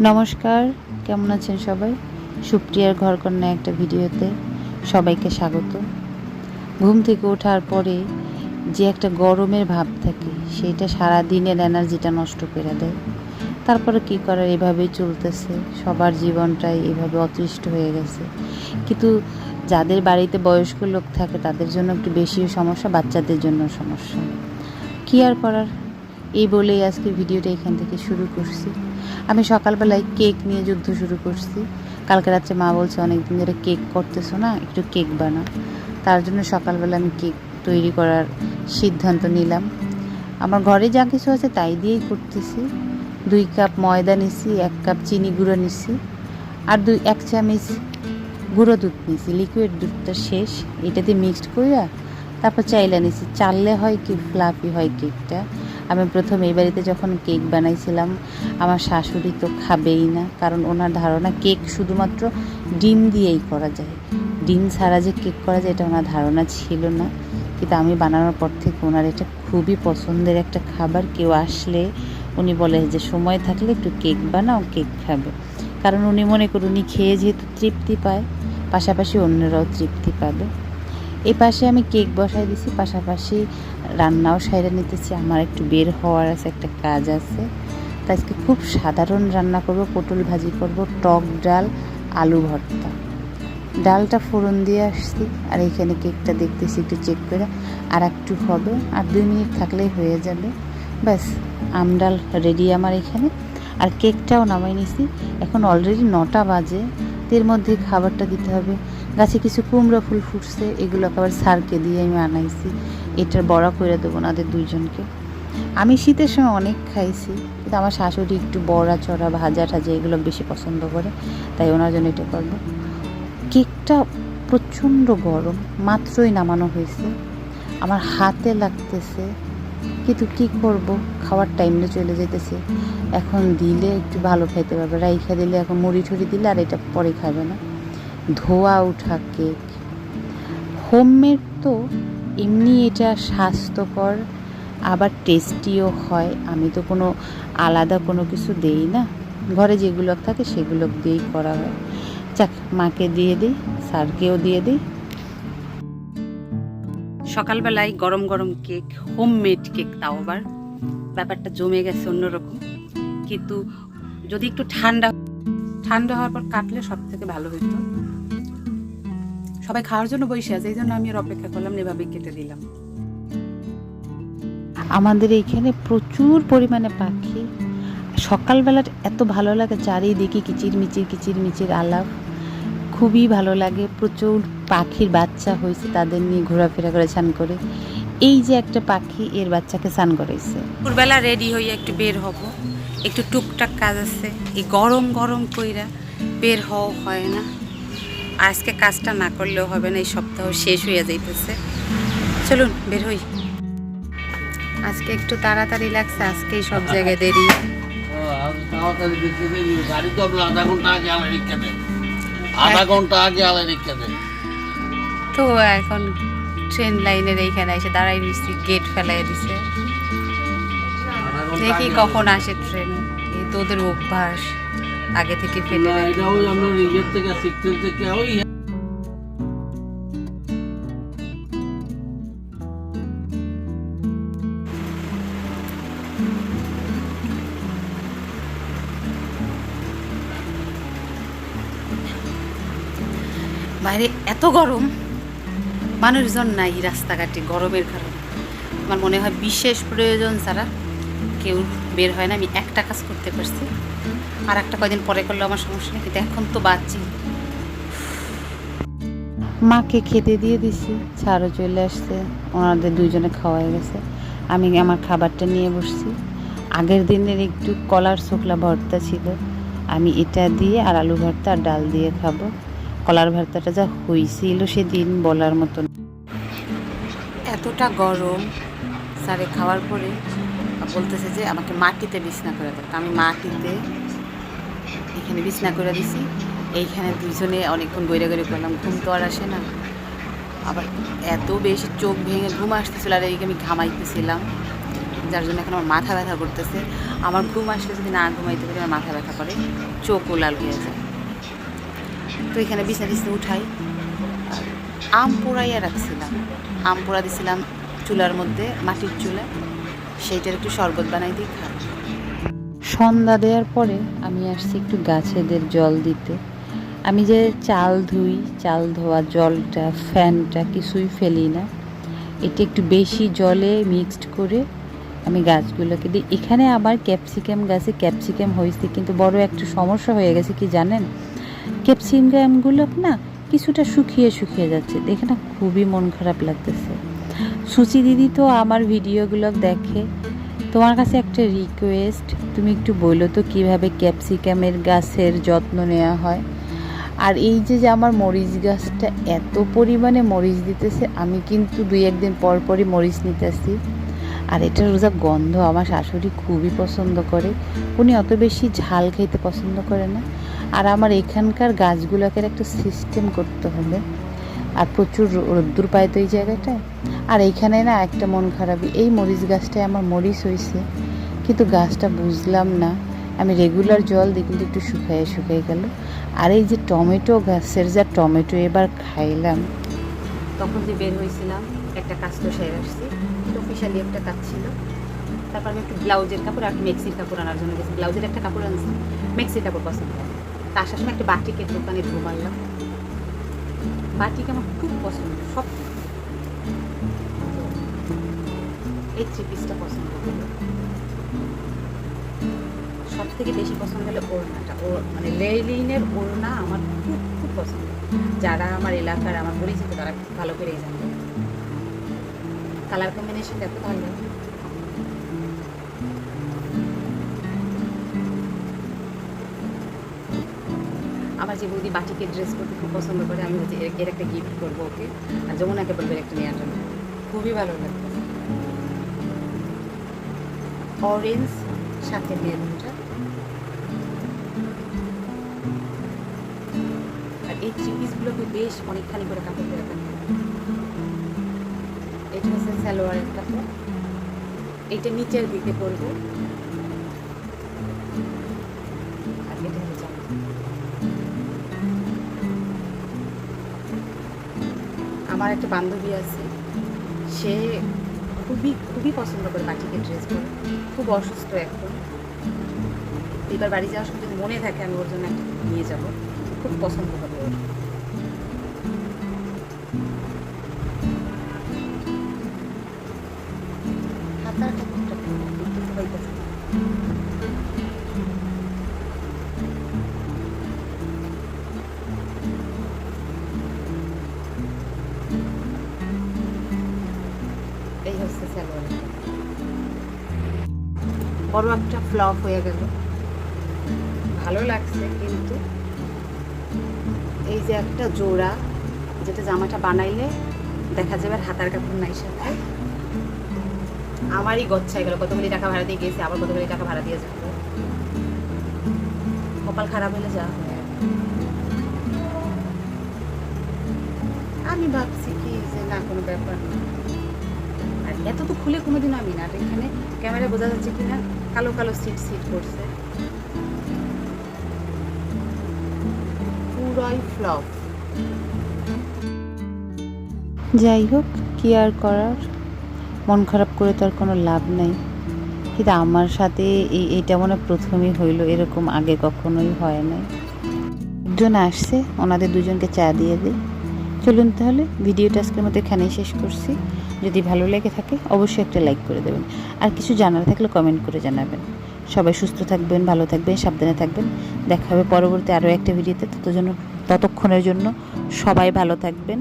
নমস্কার, কেমন আছেন সবাই? সুপ্রিয়ার ঘর ঘরকন্যা একটা ভিডিওতে সবাইকে স্বাগত। ঘুম থেকে ওঠার পরে যে একটা গরমের ভাব থাকে সেইটা সারা দিনের এনার্জিটা নষ্ট করে দেয়। তারপরে কী করার? এভাবেই চলতেছে। সবার জীবনটাই এভাবে অতৃষ্ট হয়ে গেছে। কিন্তু যাদের বাড়িতে বয়স্ক লোক থাকে, তাদের জন্য একটু বেশি সমস্যা, বাচ্চাদের জন্য সমস্যা। কী আর করার? এই বলেই আজকে ভিডিওটা এখান থেকে শুরু করছি। আমি সকালবেলায় কেক নিয়ে যুদ্ধ শুরু করছি। কালকে রাত্রে মা বলছে অনেক দিন ধরে কেক করতেছো না, একটু কেক বানা তার জন্য সকালবেলা আমি কেক তৈরি করার সিদ্ধান্ত নিলাম। আমার ঘরে যা কিছু আছে তাই দিয়েই করতেছি। দুই কাপ ময়দা নিছি, এক কাপ চিনি গুঁড়ো নিছি, আর দুই, এক চামচ গুঁড়ো দুধ নিছি। লিকুইড দুধটা শেষ এটা দিয়ে মিক্সড করিয়া তারপর চাইলা নিছি। চাললে হয় কি ফ্লাফি হয় কেকটা। আমি প্রথম এই বাড়িতে যখন কেক বানাইছিলাম, আমার শাশুড়ি তো খাবেই না, কারণ ওনার ধারণা কেক শুধুমাত্র ডিম দিয়েই করা যায়। ডিম ছাড়া যে কেক করা যায়, এটা ওনার ধারণা ছিল না। কিন্তু আমি বানানোর পর থেকে ওনার এটা খুবই পছন্দের একটা খাবার। কেউ আসলে উনি বলে যে, সময় থাকলে একটু কেক বানাও, কেক খাবে। কারণ উনি মনে করুন উনি খেয়ে যেহেতু তৃপ্তি পায়, পাশাপাশি অন্যরাও তৃপ্তি পাবে। এই পাশে আমি কেক বসাই দিছি, পাশাপাশি রান্নাও সাইডে নিতেছি। আমার একটু বের হওয়ার আছে, একটা কাজ আছে। তাই আজকে খুব সাধারণ রান্না করব, পটল ভাজি করব, টক ডাল, আলু ভর্তা। ডালটা ফোড়ন দিয়ে আসছি, আর এখানে কেকটা দেখতেছি, একটু চেক করে। আর একটু হবে, আর দুই মিনিট থাকলেই হয়ে যাবে। ব্যাস আমডাল রেডি আমার এখানে। আর কেকটাও নামাই নিছি। এখন অলরেডি নটা বাজে এর মধ্যে খাবারটা দিতে হবে। গাছে কিছু কুমড়ো ফুল ফুটছে এগুলো আবার সারকে দিয়ে আমি আনাইছি এটার বড়া করে দেবো ওনাদের দুইজনকে। আমি শীতের সময় অনেক খাইছি, কিন্তু আমার শাশুড়ি একটু বড়া, চড়া, ভাজা টাজা এগুলো বেশি পছন্দ করে, তাই ওনার জন্য এটা করব। কেকটা প্রচণ্ড গরম, মাত্রই নামানো হয়েছে। আমার হাতে লাগতেছে, কিন্তু কী করব খাওয়ার টাইমটা চলে যেতেছে এখন দিলে একটু ভালো খাইতে পারবে, রাইখা দিলে এখন মুড়ি ঠুড়ি দিলে আর এটা পরে খাবে না। ধোয়া উঠা কেক। হোমমেড তো এমনি এটা স্বাস্থ্যকর, আবার টেস্টিও হয়। আমি তো কোনো আলাদা কোনো কিছু দেই না। ঘরে যেগুলো থাকে সেগুলো দিয়েই করা হয়। যাক, মাকে দিয়ে দিই, স্যারকেও দিয়ে দিই। সকালবেলায় গরম গরম কেক, হোমমেড কেক তাও আবার। ব্যাপারটা জমে গেছে অন্যরকম। কিন্তু যদি একটু ঠান্ডা ঠান্ডা হওয়ার পর কাটলে সব থেকে ভালো হইতো। সবাই খাওয়ার জন্য বসে আছে এই জন্য আমি আর অপেক্ষা করলাম না এভাবেই কেটে দিলাম। আমাদের এইখানে প্রচুর পরিমাণে পাখি। সকালবেলা এত ভালো লাগে চারিদিকে কিচির মিচির কিচির মিচির আলাপ। খুবই ভালো লাগে প্রচুর পাখির বাচ্চা হয়েছে তাদের নিয়ে ঘোরাফেরা করে স্নান করে। এই যে একটা পাখি এর বাচ্চাকে স্নান করাইছে। দুপুরবেলা রেডি হয়ে একটু বের হব। একটু টুকটাক কাজ আছে এই গরম গরম কইরা বের হওয়া হয় না। আজকে কাজটা না করলেও হবে না এই সপ্তাহ শেষ হয়ে যাইতেছে। চলুন বের হই। আজকে একটু তাড়াতাড়ি লাগছে আজকেই সব জায়গায় দেরি। গাড়ি তো আধা ঘণ্টা আগে এখন ট্রেন লাইনের এইখানে এসে দাঁড়াই দিচ্ছি গেট ফেলাই দিছে। দেখি কখন আসে ট্রেন এই তো ওদের অভ্যাস। আগে থেকে ফেলে না, রাখে। এটা ওই আমরা নিজের থেকে শিখতে থেকে ওই বাইরে এত গরম মানুষজন নাই রাস্তাঘাটে গরমের কারণে। আমার মনে হয় বিশেষ প্রয়োজন ছাড়া কেউ বের হয় না আমি একটা কাজ করতে পারছি। আর একটা কয়দিন পরে করলে আমার সমস্যা নেই কিন্তু এখন তো বাঁচি। মাকে খেতে দিয়ে দিছি ছাড়ও চলে আসছে ওনাদের দুইজনে খাওয়াই গেছে। আমি আমার খাবারটা নিয়ে বসছি। আগের দিনের একটু কলার শুকলা ভর্তা ছিল। আমি এটা দিয়ে আর আলু ভর্তা আর ডাল দিয়ে খাব। কলার ভর্তাটা যা হয়েছিল সেদিন বলার মতো এতটা গরম স্যারে খাওয়ার পরে বলতেছে যে আমাকে মাটিতে বিছনা করে তো আমি মাটিতে এখানে বিছনা করে দিছি। এইখানে দুজনে অনেকক্ষণ গৈরে গৈরে করলাম, ঘুম তো আর আসে না। আবার এত বেশি চোখ ভেঙে ঘুম আসতেছিল আর এইকে আমি ঘামাইতেছিলাম। যার জন্য এখন আমার মাথা ব্যথা করতেছে। আমার ঘুম আসলে যদি না ঘুমাইতে পারি, আমার মাথা ব্যথা করে, চোখও লাল হয়ে যায়। তো এখানে বিছনা টিছনা উঠাই। আম পোড়াইয়া রাখছিলাম। আম পোড়া দিছিলাম চুলার মধ্যে, মাটির চুলা সেইটার একটু শরবত বানাই দিয়ে খাই। সন্ধ্যা দেওয়ার পরে আমি আসছি একটু গাছেদের জল দিতে। আমি যে চাল ধুই, চাল ধোয়া জলটা, ফ্যানটা কিছুই ফেলি না। এটা একটু বেশি জলে মিক্সড করে আমি গাছগুলোকে দিই। এখানে আবার ক্যাপসিকাম গাছে ক্যাপসিকাম হয়েছে, কিন্তু বড় একটা সমস্যা হয়ে গেছে, কি জানেন? ক্যাপসিকামগুলো না কিছুটা শুকিয়ে শুকিয়ে যাচ্ছে। দেখে না খুবই মন খারাপ লাগতেছে। সুচি দিদি তো আমার ভিডিওগুলো দেখে তোমার কাছে একটা রিকোয়েস্ট তুমি একটু বলো তো কীভাবে ক্যাপসিকামের গাছের যত্ন নেওয়া হয়? আর এই যে যে আমার মরিচ গাছটা এত পরিমাণে মরিচ দিতেছে, আমি কিন্তু দুই একদিন পর পরই মরিচ নিতেছি। আর এটার রোজা গন্ধ আমার শাশুড়ি খুবই পছন্দ করে। উনি অত বেশি ঝাল খেতে পছন্দ করে না। আর আমার এখানকার গাছগুলোকে একটা সিস্টেম করতে হবে। আর প্রচুর রোদ্দুর পায় তো এই জায়গাটায়। আর এইখানে না একটা মন খারাপই। এই মরিচ গাছটায় আমার মরিচ হয়েছে কিন্তু গাছটা বুঝলাম না। আমি রেগুলার জল দিই কিন্তু একটু শুকায় শুকিয়ে গেল। আর এই যে টমেটো গাছের যা টমেটো এবার খাইলাম। তখন যে বের হয়েছিলাম একটা কাজ তো সেরে আসছি অফিসিয়ালি একটা কাজ ছিল। তারপর আমি একটু ব্লাউজের কাপড় আর মেক্সির কাপড় আনার জন্য গেছি। ব্লাউজের একটা কাপড় আনছি, মেক্সির কাপড় পছন্দ তা আসার সময় একটা বাটিকের দোকানে ঢুমারলাম বাটিক আমার খুব পছন্দ, সব এই থ্রি পিসটা পছন্দ সব থেকে বেশি পছন্দ হলো ওড়নাটা। ও মানে লেলিনের ওড়না আমার খুব খুব পছন্দ। যারা আমার এলাকার, আমার পরিচিত, তারা খুব ভালো করেই জানবে কালার কম্বিনেশন এত ভালো। আমার যে বৌদি বাটিকের ড্রেস করতে খুব পছন্দ করে আমি হচ্ছে এর- একটা গিফট করব ওকে। আর যমুনাকে বলবে একটা নেওয়ার জন্য খুবই ভালো লাগবে অরেঞ্জ সাথে মেরুনটা আর এই থ্রি পিসগুলোকে বেশ অনেকখানি করে কাপড় করে থাকে এটা হচ্ছে সালোয়ারের কাপড়। এইটা নিচের দিকে পরবো। আর এটা আমার একটা বান্ধবী আছে, সে খুবই খুবই পছন্দ করে বাটিকের ড্রেস পরে খুব অসুস্থ এখন। এবার বাড়ি যাওয়ার সময় যদি মনে থাকে আমি ওর জন্য একটা নিয়ে যাব, খুব পছন্দ হবে ওর। হাতার বড় একটা ফ্লপ হয়ে গেল। ভালো লাগছে, কিন্তু এই যে একটা জোড়া, যেটা জামাটা বানাইলে দেখা যাবে আর হাতার কাপড় নাই সাথে। আমারই গচ্ছাই গেল, কতগুলি টাকা ভাড়া দিয়ে গেছি, আবার কতগুলি টাকা ভাড়া দিয়ে যাব। কপাল খারাপ হলে যা আমি ভাবছি কি যে না, কোনো ব্যাপার না। আর এত তো খুলে কোনোদিন আমি না এখানে ক্যামেরা বোঝা যাচ্ছে কি না কালো কালো সিট সিট করছে। পুরাই ফ্লপ যাই হোক, কি আর করার? মন খারাপ করে তো আর কোনো লাভ নাই। কিন্তু আমার সাথে এই, এইটা মনে প্রথমই হইল, এরকম আগে কখনোই হয় নাই। একজন আসছে, ওনাদের দুজনকে চা দিয়ে দিই। চলুন তাহলে, ভিডিওটা আজকের মতো এখানেই শেষ করছি। যদি ভালো লেগে থাকে, অবশ্যই একটা লাইক করে দেবেন। আর কিছু জানার থাকলে কমেন্ট করে জানাবেন। সবাই সুস্থ থাকবেন, ভালো থাকবেন, সাবধানে থাকবেন। দেখা হবে পরবর্তী আরও একটা ভিডিওতে তত জন্য ততক্ষণের জন্য সবাই ভালো থাকবেন।